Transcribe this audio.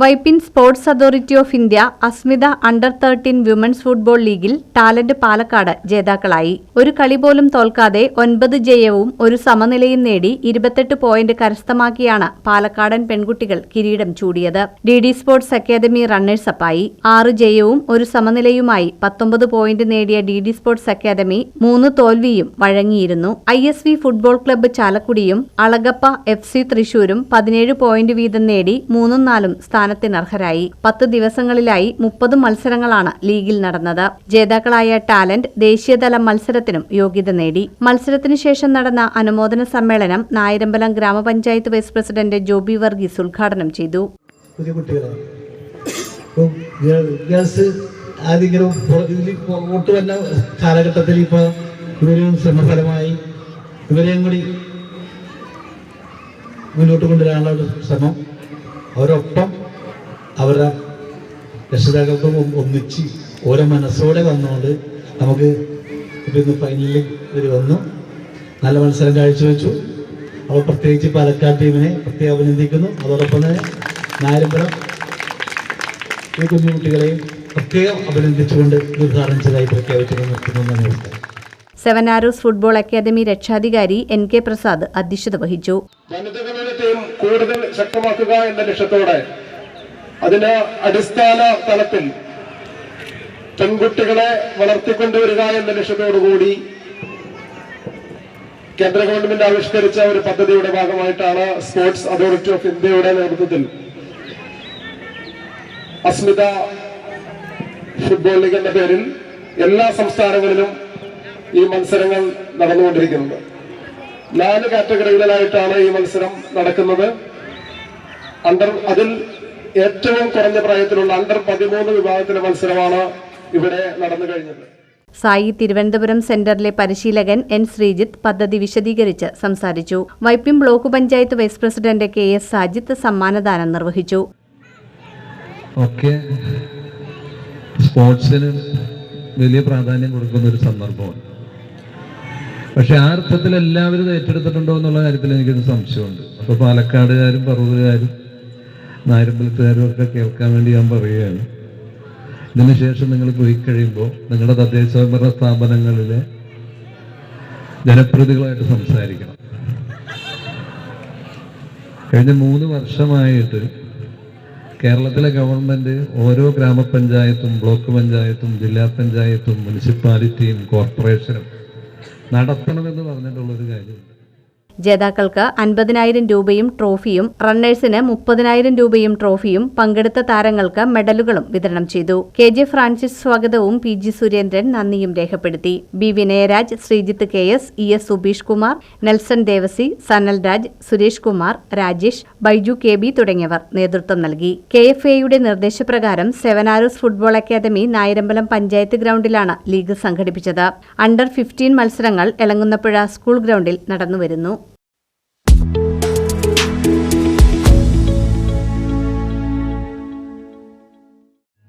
Vypin sports authority of India Asmita under thirteen women's football ലീഗിൽ talent Palakkad ജേതാക്കളായി. ഒരു കളി പോലും തോൽക്കാതെ ഒൻപത് ജയവും ഒരു സമനിലയും നേടി ഇരുപത്തെട്ട് പോയിന്റ് കരസ്ഥമാക്കിയാണ് പാലക്കാടൻ പെൺകുട്ടികൾ കിരീടം ചൂടിയത്. D D sports academy runners അപ്പായി. ആറ് ജയവും ഒരു സമനിലയുമായി പത്തൊമ്പത് പോയിന്റ് നേടിയ ഡി ഡി സ്പോർട്സ് അക്കാദമി മൂന്ന് തോൽവിയും വഴങ്ങിയിരുന്നു. I S V football club ചാലക്കുടിയും Alagappa F C തൃശൂരും പതിനേഴ് പോയിന്റ് വീതം നേടി മൂന്നും നാലും സ്ഥാനത്തിനർഹരായി. പത്ത് ദിവസങ്ങളിലായി മുപ്പത് മത്സരങ്ങളാണ് ലീഗിൽ നടന്നത്. ജേതാക്കളായ ടാലന്റ് ദേശീയതല മത്സരത്തിനും യോഗ്യത നേടി. മത്സരത്തിനു ശേഷം നടന്ന അനുമോദന സമ്മേളനം നായരമ്പലം ഗ്രാമപഞ്ചായത്ത് വൈസ് പ്രസിഡന്റ് ജോബി വർഗീസ് ഉദ്ഘാടനം ചെയ്തു. കാലഘട്ടത്തിൽ ഇവരെയും കൂടി മുന്നോട്ട് കൊണ്ടുവരാനുള്ള ശ്രമം അവരൊപ്പം അവരുടെ രക്ഷിതാക്കൾക്കും ഒന്നിച്ച് ഓരോ മനസ്സോടെ വന്നുകൊണ്ട് നമുക്ക് ഇപ്പം ഫൈനലിൽ ഇവർ വന്നു. നല്ല മത്സരം കാഴ്ചവെച്ചു. അവർ പ്രത്യേകിച്ച് പാലക്കാട് ടീമിനെ പ്രത്യേകം അഭിനന്ദിക്കുന്നു. അതോടൊപ്പം തന്നെ നാരമ്പുറം ഈ കുഞ്ഞുകുട്ടികളെയും പ്രത്യേകം അഭിനന്ദിച്ചുകൊണ്ട് ഉദ്ഘാടനം ചെയ്തതായി പ്രഖ്യാപിച്ചു നിർത്തുന്നു നമസ്കാരം സെവൻ ആരോസ് ഫുട്ബോൾ അക്കാദമി രക്ഷാധികാരി എൻ കെ പ്രസാദ് അധ്യക്ഷത വഹിച്ചു. കൂടുതൽ ശക്തമാക്കുക എന്ന ലക്ഷ്യത്തോടെ അതിന് അടിസ്ഥാന തലത്തിൽ പെൺകുട്ടികളെ വളർത്തിക്കൊണ്ടുവരിക എന്ന ലക്ഷ്യത്തോടുകൂടി കേന്ദ്ര ഗവൺമെന്റ് ആവിഷ്കരിച്ച ഒരു പദ്ധതിയുടെ ഭാഗമായിട്ടാണ് സ്പോർട്സ് അതോറിറ്റി ഓഫ് ഇന്ത്യയുടെ നേതൃത്വത്തിൽ അസ്മിത ഫുട്ബോൾ ലീഗ് എന്ന പേരിൽ എല്ലാ സംസ്ഥാനങ്ങളിലും ഈ മത്സരങ്ങൾ നടന്നുകൊണ്ടിരിക്കുന്നത്. നാല് കാറ്റഗറികളിലായിട്ടാണ് ഈ മത്സരം നടക്കുന്നത്. അണ്ടർ അതിൽ ഏറ്റവും കുറഞ്ഞ പ്രായത്തിലുള്ള അണ്ടർ പതിമൂന്ന് വിഭാഗത്തിലെ മത്സരമാണ് ഇവിടെ നടന്നു കഴിഞ്ഞത്. സായി തിരുവനന്തപുരം സെന്ററിലെ പരിശീലകൻ എൻ ശ്രീജിത്ത് പദ്ധതി വിശദീകരിച്ച് സംസാരിച്ചു. Vypin block panchayat vice president K S Sajith സമ്മാനദാനം നിർവഹിച്ചു. സ്പോർട്സിന് വലിയ പ്രാധാന്യം കൊടുക്കുന്ന ഒരു സന്ദർഭമാണ്. പക്ഷെ ആ അർത്ഥത്തിൽ എല്ലാവരും ഏറ്റെടുത്തിട്ടുണ്ടോ എന്നുള്ള കാര്യത്തിൽ എനിക്കൊരു സംശയമുണ്ട്. അപ്പോൾ പാലക്കാടുകാരും പറവൂരുകാരും നായരമ്പലത്തുകാരും ഒക്കെ കേൾക്കാൻ വേണ്ടി ഞാൻ പറയുകയാണ്. ഇതിനുശേഷം നിങ്ങൾ പോയി കഴിയുമ്പോൾ നിങ്ങളുടെ തദ്ദേശ സ്വയംഭരണ സ്ഥാപനങ്ങളിലെ ജനപ്രതികളായിട്ട് സംസാരിക്കണം. കഴിഞ്ഞ മൂന്ന് വർഷമായിട്ട് കേരളത്തിലെ ഗവൺമെന്റ് ഓരോ ഗ്രാമപഞ്ചായത്തും ബ്ലോക്ക് പഞ്ചായത്തും ജില്ലാ പഞ്ചായത്തും മുനിസിപ്പാലിറ്റിയും കോർപ്പറേഷനും നടത്തണമെന്ന് പറഞ്ഞിട്ടുള്ളൊരു കാര്യമുണ്ട്. ജേതാക്കൾക്ക് അൻപതിനായിരം രൂപയും ട്രോഫിയും റണ്ണേഴ്സിന് മുപ്പതിനായിരം രൂപയും ട്രോഫിയും പങ്കെടുത്ത താരങ്ങൾക്ക് മെഡലുകളും വിതരണം ചെയ്തു. കെ ജെ ഫ്രാൻസിസ് സ്വാഗതവും പി ജി സുരേന്ദ്രൻ നന്ദിയും രേഖപ്പെടുത്തി. B Vinayaraj Sreejith K S E S Subeesh Kumar Nelson Devasi Sanal Raj Suresh Kumar Rajesh Baiju K B തുടങ്ങിയവർ നേതൃത്വം നൽകി. കെ എഫ് എയുടെ നിർദ്ദേശപ്രകാരം seven arrows football academy Nayarambalam panchayat ഗ്രൗണ്ടിലാണ് league സംഘടിപ്പിച്ചത്. Under fifteen മത്സരങ്ങൾ Elamkunnapuzha school ഗ്രൗണ്ടിൽ നടന്നുവരുന്നു.